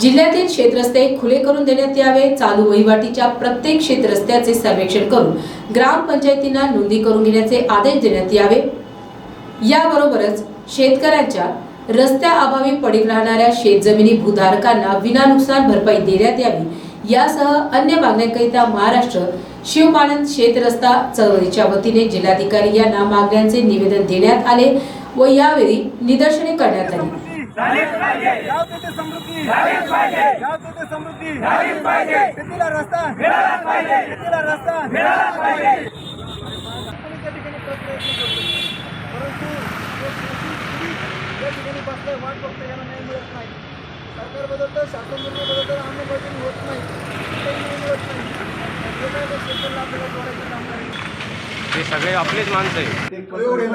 जिल्ह्यातील शेतरस्ते खुले करून देण्यात यावे चालू वहिवाटीच्या प्रत्येक शेतरस्त्याचे सर्वेक्षण करून ग्रामपंचायतींना नोंदी करून घेण्याचे आदेश देण्यात यावे. याबरोबरच शेतकऱ्यांच्या रस्त्याअभावी पडीक राहणाऱ्या शेतजमिनी भूधारकांना विना नुकसान भरपाई देण्यात यावी. यासह अन्य मागण्यांकरिता महाराष्ट्र शिवपालन शेतरस्ता चळवळीच्या वतीने जिल्हाधिकारी यांना मागण्यांचे निवेदन देण्यात आले व यावेळी निदर्शने करण्यात आली. झालीच पाहिजे. गाव तेथे समृद्धी. झालीच पाहिजे. गाव तेथे समृद्धी. झालीच पाहिजे. शेतीला रस्ता. मिळालाच पाहिजे. शेतीला रस्ता. मिळालाच पाहिजे. परंतु या ठिकाणी बसलाय वाट बघतोय याला न्याय मिळत नाही. सरकार बदलतं शासन बदलतं अंमलबजावणी होत नाही काही न्याय मिळत नाही जे काय ते शेतकऱ्याला आपल्याला जोडायचं काम करायचं हे सगळे आपलेच माणसं आहे एवढे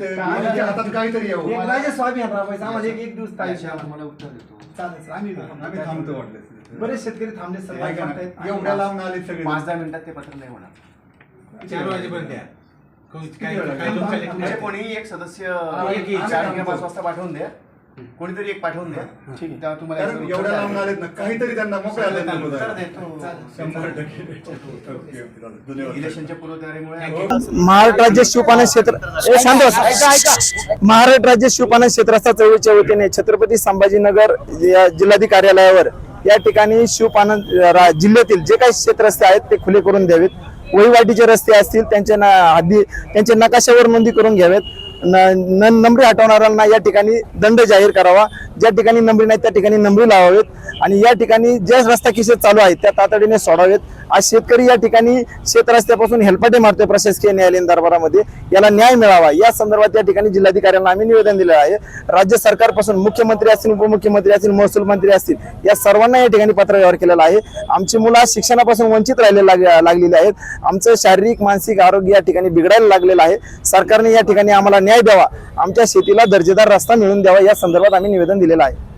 तर आमच्या हातात काहीतरी एक राजा स्वाभिमान राबायचं आम्हाला एक एक दिवस तारीख मला उत्तर देतो. चालेल सर, आम्ही आम्ही थांबतो वाटलं बरेच शेतकरी थांबले सर. बघतायत. एवढ्या लांब आले सगळे. पाच दहा मिनिटात ते पत्र नाही होणार. चार वाजेपर्यंत या. तुमचे कोणीही एक सदस्य एक- चार किंवा पाच वाजता पाठवून द्या. कोणीतरी एक पाठवून द्या. तेव्हा तुम्हाला कारण याचं एवढ्या उत्तर लांब द्या. आलेत ना काहीतरी त्यांना मोकळ्या उत्तर. देतो शंभर टक्के. धन्यवाद. इलेक्शनच्या पूर्वतयारीमुळे महाराष्ट्र राज्य शिवपालन क्षेत्र ए, शांत बस. महाराष्ट्र राज्य शिवपालन क्षेत्रस्था चळवळीच्या वतीने छत्रपती संभाजीनगर या जिल्हाधिकारी कार्यालयावर या ठिकाणी शिवपालन रा- जिल्ह्यातील जे काही क्षेत्रस्ते आहेत ते खुले करून द्यावेत. वहिवाटीचे रस्ते असतील त्यांच्या ना हद्दी त्यांचे नकाशावर नोंदी करून घ्यावेत. नंबरी हटवणाऱ्यांना या ठिकाणी दंड जाहीर करावा. ज्या ठिकाणी नंबरी नाही त्या ठिकाणी नंबरी लावावेत. आणि या ठिकाणी जे रस्ता किशे चालू आहेत त्या तातडीने सोडावेत. आज शेतकरी या ठिकाणी शेत रस्त्यापासून हेलपाटे मारतोय प्रशासकीय न्यायालयीन दरबारामध्ये. याला न्याय मिळावा. या संदर्भात या ठिकाणी जिल्हाधिकाऱ्यांना आम्ही निवेदन दिलेलं आहे. राज्य सरकारपासून मुख्यमंत्री असतील उपमुख्यमंत्री असतील महसूल मंत्री असतील या सर्वांना या ठिकाणी पत्रव्यवहार केलेला आहे. आमची मुलं आज शिक्षणापासून वंचित राहिले लाग- लागलेली आहेत. आमचं शारीरिक मानसिक आरोग्य या ठिकाणी बिघडायला लागलेलं आहे. सरकारने या ठिकाणी आम्हाला न्याय द्यावा. आमच्या शेतीला दर्जेदार रस्ता मिळवून द्यावा या संदर्भात आम्ही निवेदन दिलेलं आहे.